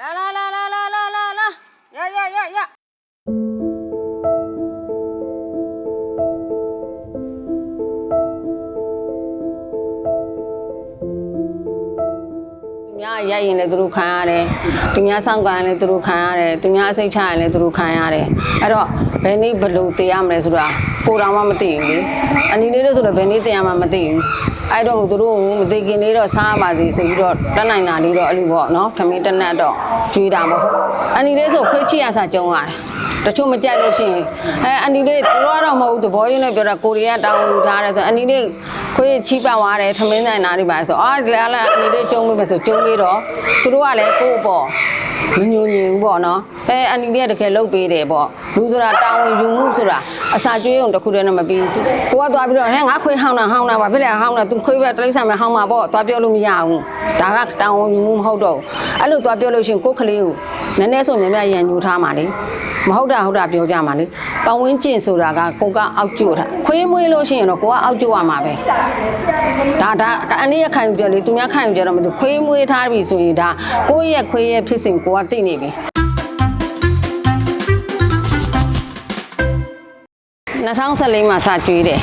လာလာလာလာလာလာလာလာရရရရသူများရိုက်ရင်လည်းသူတို့ခံရတယ်သူများစောင့်ကန်ရင်လည်းသူတို့ခံရတယ်သူများအစိတ်ချရင်လည်းသူတို့ခံရတယ်အဲ့တော့ဘယ်နည်းဘယ်လိုတရားမလဲဆိုတာကိုယ်တော်မှမသိဘူးလေအနီလေးတို့ဆိုတော့ဘယ်နည်းတရားမှမသိဘူး အဲ့တော့သူတို့မသိခင်လေးတော့စားပါစီဆိုပြီးတော့တက်နိုင်တာလေးတော့အဲ့လိုပေါ့နော်ထမင်းတစ်နက်တော့ကျွေးတာပေါ့အနီလေးဆိုခွေးချီရစာကြုံရတယ်တချို့မကြိုက်လို့ရှိရင်အဲအနီလေးတို့ကတော့မဟုတ်ဘူးသဘောရင်းနဲ့ပြောတာကိုရီးယားတောင်းထားတယ်ဆိုအနီလေးခွေးချီပါသွားတယ်ထမင်းဆိုင်နာတွေပါဆိုအာဒီလားအနီလေးကျုံမိမယ်ဆိုကျုံပြီးတော့သူတို့ကလည်းကိုယ့်ပေါ့ မညိုညင်ဘူးပေါ့နော်အဲအနီလေးကတကယ်လုတ်ပေးတယ်ပေါ့လူဆိုတာတောင်းဝင်ယူမှုဆိုတာအစာကျွေးုံတစ်ခုတည်းနဲ့မပြီးဘူးကိုကသွားပြီးတော့ဟဲငါခွေးဟောင်းတာဟောင်းတာပါဖြစ်လေဟောင်းတာသူခွေးပဲတိရစ္ဆာန်ပဲဟောင်းမှာပေါ့သွားပြောလို့မရဘူးဒါကတောင်းဝင်ယူမှုမဟုတ်တော့ဘူးအဲ့လိုသွားပြောလို့ရှိရင်ကိုယ့်ကလေးကိုနည်းနည်းဆိုများများရန်ညူထားမှာလေမဟုတ်တာဟုတ်တာပြောကြမှာလေပတ်ဝန်းကျင်ဆိုတာကကိုကအောက်ကျို့တာခွေးမွေးလို့ရှိရင်တော့ကိုကအောက်ကျို့ရမှာပဲဒါဒါအနည်းရခံယူပြောလေသူများခံယူကြတော့မသူခွေးမွေးထားပြီဆိုရင်ဒါကိုယ့်ရဲ့ခွေးရဲ့ဖြစ်စဉ်ကိုကသိနေပြီ2014မှာစကြွေးတယ်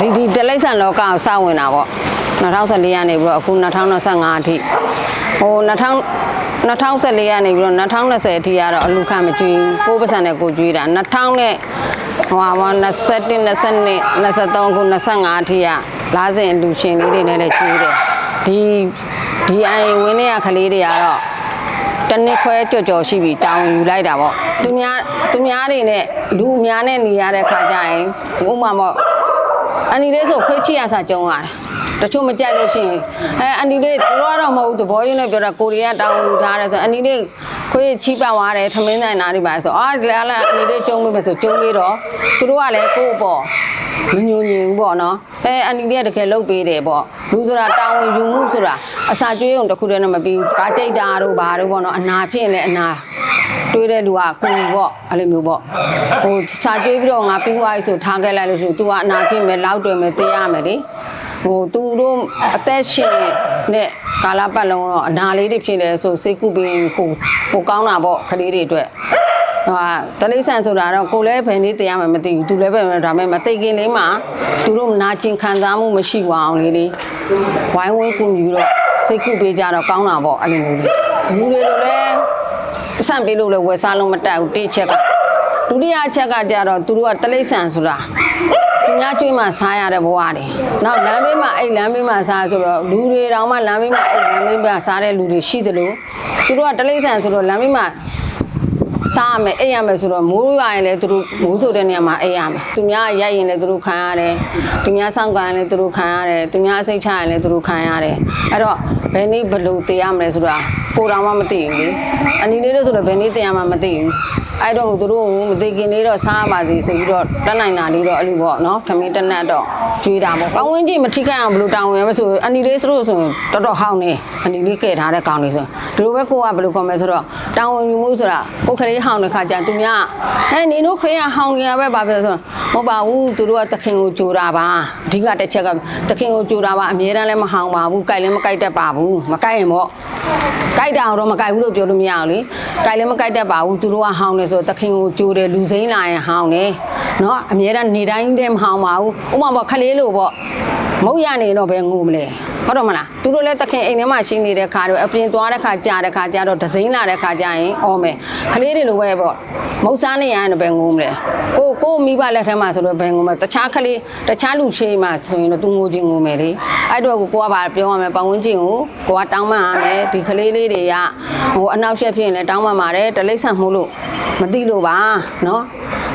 ဒီဒီတလိမ့်ဆန်လောကကိုစဝင်တာပေါ့2014ကနေပြီးတော့အခု2025အထိဟို2000 2014ကနေပြီးတော့2020အထိကတော့အလူခံမကျွေးဘူးကိုယ်ပတ်စံနဲ့ကိုကျွေးတာ2000နဲ့ဟိုဟာ21 22 23ခု25အထိကလာစဉ်အလူရှင်လေးတွေနဲ့လည်းကျွေးတယ်ဒီဒီအိုင်ဝင်းနေရကလေးတွေကတော့ တနစ်ခွဲကြော်ကြော်ရှိပြီတောင်းယူလိုက်တာပေါ့သူများသူများတွေနဲ့လူအများနဲ့နေရတဲ့ခါကျရင်ဥပမာပေါ့အန်ဒီလေးဆိုခွေးချီရစာကြုံရတယ်တချို့မကြိုက်လို့ရှိရင်အဲအန်ဒီလေးတို့ကတော့မဟုတ်ဘူးသဘောရင်းနဲ့ပြောတာကိုရီးယားတောင်းထားတယ်ဆိုအန်ဒီလေးခွေးချီပါသွားတယ်ထမင်းဆိုင်နာတွေပါဆိုအာဒီလားလားအန်ဒီလေးကျုံမိမယ်ဆိုကျုံပြီးတော့သူတို့ကလည်းကိုယ့်ပေါ့ မညိုညင်ဘူးပေါ့နော်အဲအန်ဒီလေးကတကယ်လုတ်ပေးတယ်ပေါ့လူဆိုတာတောင်းဝင်ယူမှုဆိုတာအစာကျွေးုံတစ်ခုတည်းနဲ့မပြီးဘူးကားကြိတ်တာတို့ဘာတို့ပေါ့နော်အနာဖြစ်ရင်လည်းအနာတွေးတဲ့လူကကိုယ်ပေါ့အဲ့လိုမျိုးပေါ့ဟိုစာကျွေးပြီးတော့ငါပြီးသွားပြီဆိုထားခဲ့လိုက်လို့ရှိရင် तू ကအနာဖြစ်မယ်လောက်တွယ်မယ်တေးရမယ်လေဟိုသူတို့အသက်ရှင်နဲ့ကာလပတ်လုံးတော့အနာလေးတွေဖြစ်နေဆိုစိတ်ကူပြီးကိုကိုကောင်းတာပေါ့ကလေးတွေအတွက် ဟိုကတလိဆန်ဆိုတာတော့ကိုလည်းဘယ်နေ့တရားမှမသိဘူးသူလည်းပဲဒါမဲ့မသိခင်လေးမှာသူတို့နာကျင်ခံစားမှုမရှိပါအောင်လေးလေးဝိုင်းဝန်းကူညီတော့စိတ်ကူပေးကြတော့ကောင်းတာပေါ့အဲ့လိုမျိုးလူတွေလိုလည်းပတ်စံပေးလို့လည်းဝယ်စားလုံးမတက်ဘူးတိချက်ကဒုတိယချက်ကကြတော့သူတို့ကတလိဆန်ဆိုတာသူများကျွေးမှစားရတဲ့ဘဝတွေနောက်လမ်းဘေးမှာအဲ့လမ်းဘေးမှာစားဆိုတော့လူတွေတောင်မှလမ်းဘေးမှာအဲ့လမ်းဘေးမှာစားတဲ့လူတွေရှိသလိုသူတို့ကတလိဆန်ဆိုတော့လမ်းဘေးမှာ စားရမယ်အိပ်ရမယ်ဆိုတော့မိုးရွာရင်လည်းသူတို့မိုးဆိုတဲ့နေရာမှာအိပ်ရမယ်သူများရိုက်ရင်လည်းသူတို့ခံရတယ်သူများစောင့်ကန်ရင်လည်းသူတို့ခံရတယ်သူများအစိတ်ချရင်လည်းသူတို့ခံရတယ်အဲ့တော့ဘယ်နည်းဘယ်လိုတရားမလဲဆိုတာ ကိုယ်တော်မှမသိဘူးလေအနီလေးတို့ဆိုတော့ဘယ်နည်းတရားမှမသိဘူးအဲ့တော့သူတို့မသိခင်လေးတော့စားပါစီဆိုပြီးတော့တက်နိုင်တာလေးတော့အဲ့လိုပေါ့နော်ထမင်းတစ်နက်တော့ကျွေးတာပေါ့ပတ်ဝန်းကျင်မထိခိုက်အောင်ဘယ်လိုတောင်းဝင်ရမလဲဆိုအနီလေးဆိုလို့ဆိုရင်တော်တော်ဟောင်းနေအနီလေးကဲထားတဲ့ကောင်လေးဆိုဒီလိုပဲကိုကဘယ်လိုခေါ်မလဲဆိုတော့တောင်းဝင်ယူမှုဆိုတာကိုယ်ခလေးဟောင်းတဲ့ခါကျသူများဟဲ့နေတို့ခွေးကဟောင်းနေရပဲပါပဲဆိုတော့မဟုတ်ပါဘူးသူတို့ကတခင်ကိုကြိုတာပါအဓိကတစ်ချက်ကတခင်ကိုကြိုတာပါအမြဲတမ်းလည်းမဟောင်းပါဘူးကြိုက်လည်းမကြိုက်တတ်ပါဘူးမကြိုက်ရင်ပေါ့ ကြိုက်တာတော့မကြိုက်ဘူးလို့ပြောလို့မရအောင်လေကြိုက်လည်းမကြိုက်တတ်ပါဘူးသူတို့ကဟောင်းနေဆိုတော့တခင်ကိုကြိုတယ်လူစိမ့်လာရင်ဟောင်းတယ်နော်အမြဲတမ်းနေတိုင်းတည်းမဟောင်းပါဘူးဥပမာပေါ့ခလေးလို့ပေါ့မဟုတ်ရနေတော့ဘယ်ငိုမလဲ ဟုတ်တော့မလားသူတို့လည်းတခင်အိမ်ထဲမှာရှိနေတဲ့ခါတော့အပြင်သွားတဲ့ခါကြာတဲ့ခါကျတော့ဒဇိန်းလာတဲ့ခါကျရင်အော်မယ်ခလေးတွေလိုပဲပေါ့မဟုတ်စားနေရရင်တော့ဘယ်ငိုမလဲကိုကိုမိဘလက်ထက်မှာဆိုတော့ဘယ်ငိုမလဲတခြားခလေးတခြားလူရှိမှဆိုရင်တော့သူငိုချင်းငိုမယ်လေအဲ့တော့ကိုကပါပြောရမယ်ပတ်ဝန်းကျင်ကိုကိုကတောင်းပန်ရမယ်ဒီခလေးလေးတွေကဟိုအနောက်ရှက်ဖြစ်ရင်လည်းတောင်းပန်ပါတယ်တလိမ့်ဆန်မှုလို့မသိလို့ပါနော်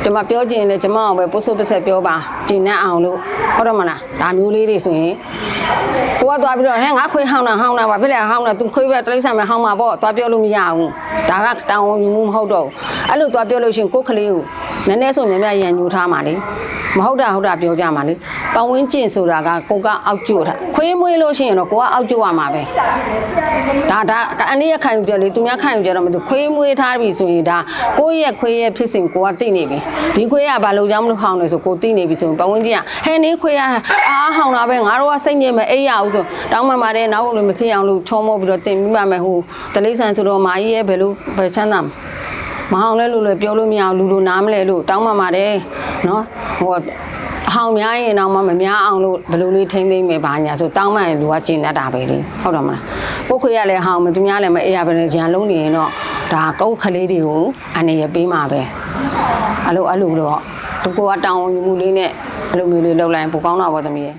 ကျွန်မပြောချင်တယ်ကျွန်မအောင်ပဲပုတ်ဆုပ်ပဆက်ပြောပါကျင်နဲ့အောင်လို့ဟုတ်တော့မလားဒါမျိုးလေးတွေဆိုရင်ကိုကသွားပြီးတော့ဟဲငါခွေးဟောင်းတာဟောင်းတာပါဖြစ်လေဟောင်းတာသူခွေးပဲတလိမ့်ဆန်ပဲဟောင်းမှာပေါ့သွားပြောလို့မရဘူးဒါကတောင်းဝန်ယူမှုမဟုတ်တော့ဘူးအဲ့လိုသွားပြောလို့ရှိရင်ကိုယ်ကလေးကိုနည်းနည်းဆိုများများရန်ညူထားမှာလေမဟုတ်တာဟုတ်တာပြောကြမှာလေပတ်ဝန်းကျင်ဆိုတာကကိုကအောက်ကျို့တာခွေးမွေးလို့ရှိရင်တော့ကိုကအောက်ကျို့ရမှာပဲဒါဒါအနည်းရခံယူပြောလေသူများခံယူကြတော့မသူခွေးမွေးထားပြီဆိုရင်ဒါကိုယ့်ရဲ့ခွေးရဲ့ဖြစ်စဉ်ကိုကသိနေပြီဒီခွေးကဘာလို့ကြောင်းမလို့ဟောင်းလဲဆိုကိုသိနေပြီဆိုရင်ပတ်ဝန်းကျင်ကဟဲနေခွေးကအားဟောင်းတာပဲငါတို့ကစိတ်ညစ်မဲ့အိပ်ရအောင်ဆိုတောင်းမှမာတယ်နောက်လို့မဖြစ်အောင်လို့ချုံမောပြီးတော့တင်ပြီးမှမယ်ဟိုတလိษံဆိုတော့မာကြီးရဲ့ဘယ်လိုပဲချမ်းသာမဟောင်းလဲလို့လည်းပြောလို့မရအောင်လူလူနားမလဲလို့တောင်းမှမာတယ်နော်ဟိုအဟောင်းများရင်တော့မမများအောင်လို့ဘယ်လိုလေးထိမ့်သိမ့်မယ်ဘာညာဆိုတောင်းမှရင်လူကကျင်တတ်တာပဲလေဟုတ်တယ်မလားပုတ်ခွေရလည်းဟောင်းမသူများလည်းမအေးရပဲနဲ့ဂျန်လုံးနေရင်တော့ ဒါကုတ်ကလေးတွေကိုအနေရပေးမှာပဲအဲ့လိုအဲ့လိုတော့သူကတောင်းဝန်ယူမှုလေးနဲ့အဲ့လိုမျိုးလေးလုပ်လိုက်ရင်ပိုကောင်းတာပေါ့သမီးရဲ့